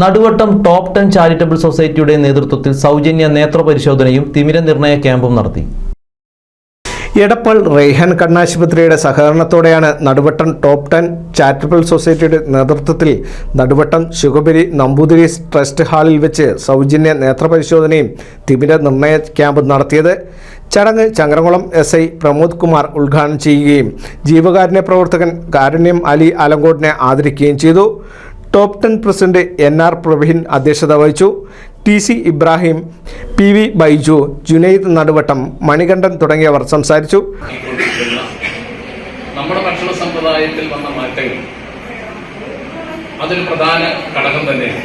Naduvattom top ten charitable സൊസൈറ്റിയുടെ നേതൃത്വത്തിൽ സൗജന്യ നേത്ര പരിശോധനയും തിമിര നിർണയ ക്യാമ്പും നടത്തി. എടപ്പാൾ റെയ്ഹാൻ കണ്ണാശുപത്രിയുടെ സഹകരണത്തോടെയാണ് നടുവട്ടം ടോപ്പ് ടെൻ ചാരിറ്റബിൾ സൊസൈറ്റിയുടെ നേതൃത്വത്തിൽ നടുവട്ടം ശുഗബരി നമ്പൂതിരി ട്രസ്റ്റ് ഹാളിൽ വെച്ച് സൗജന്യ നേത്രപരിശോധനയും തിമിര നിർണയ ക്യാമ്പ് നടത്തിയത് ചടങ്ങ് ചങ്ങരംകുളം എസ് ഐ പ്രമോദ് കുമാർ ഉദ്ഘാടനം ചെയ്യുകയും ജീവകാരുണ്യ പ്രവർത്തകൻ കാരുണ്യം അലി ആലങ്കോടിനെ ആദരിക്കുകയും ചെയ്തു. Top ten president N R Praveen അധ്യക്ഷത വഹിച്ചു. T C Ibrahim P V Baiju Junaid Naduvattam Manikandan തുടങ്ങിയവർ സംസാരിച്ചു. നമ്മുടെ ഭക്ഷണ സമ്പ്രദായത്തിൽ വന്ന മാറ്റങ്ങൾ അതൊരു പ്രധാന ഘടകം തന്നെയാണ്.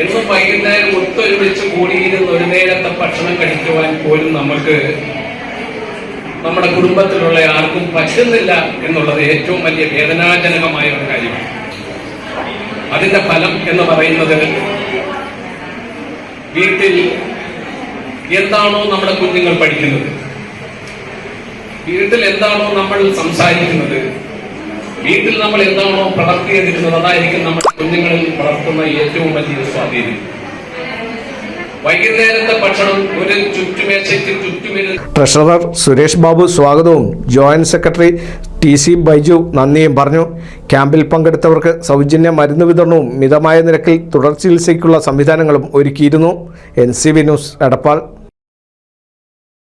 എന്നും വൈകുന്നേരം ഒത്തൊരുമിച്ച് കൂടിയിരുന്ന് ഒരു നേരത്തെ ഭക്ഷണം കഴിക്കുവാൻ പോലും നമുക്ക് നമ്മുടെ കുടുംബത്തിലുള്ള ആർക്കും പറ്റുന്നില്ല എന്നുള്ളത് ഏറ്റവും വലിയ വേദനാജനകമായ ഒരു കാര്യമാണ്. അതിന്റെ ഫലം എന്ന് പറയുന്നത് വീട്ടിൽ എന്താണോ നമ്മുടെ കുഞ്ഞുങ്ങൾ പഠിക്കുന്നത്. വീട്ടിൽ എന്താണോ നമ്മൾ സംസാരിക്കുന്നത്. വീട്ടിൽ നമ്മൾ എന്താണോ പ്രവർത്തിയെടുക്കുന്നത് അതായിരിക്കും നമ്മുടെ കുഞ്ഞുങ്ങളിൽ വളർത്തുന്ന ഏറ്റവും വലിയ സ്വാധീനം. വൈകുന്നേരത്തെ ഭക്ഷണം ഒരു ട്രഷറർ സുരേഷ് ബാബു സ്വാഗതവും. Joint secretary T C Baiju നന്ദിയും പറഞ്ഞു. ക്യാമ്പിൽ പങ്കെടുത്തവർക്ക് സൗജന്യ മരുന്ന് വിതരണവും മിതമായ നിരക്കിൽ തുടർ ചികിത്സയ്ക്കുള്ള സംവിധാനങ്ങളും ഒരുക്കിയിരുന്നു. N C V news Edappal.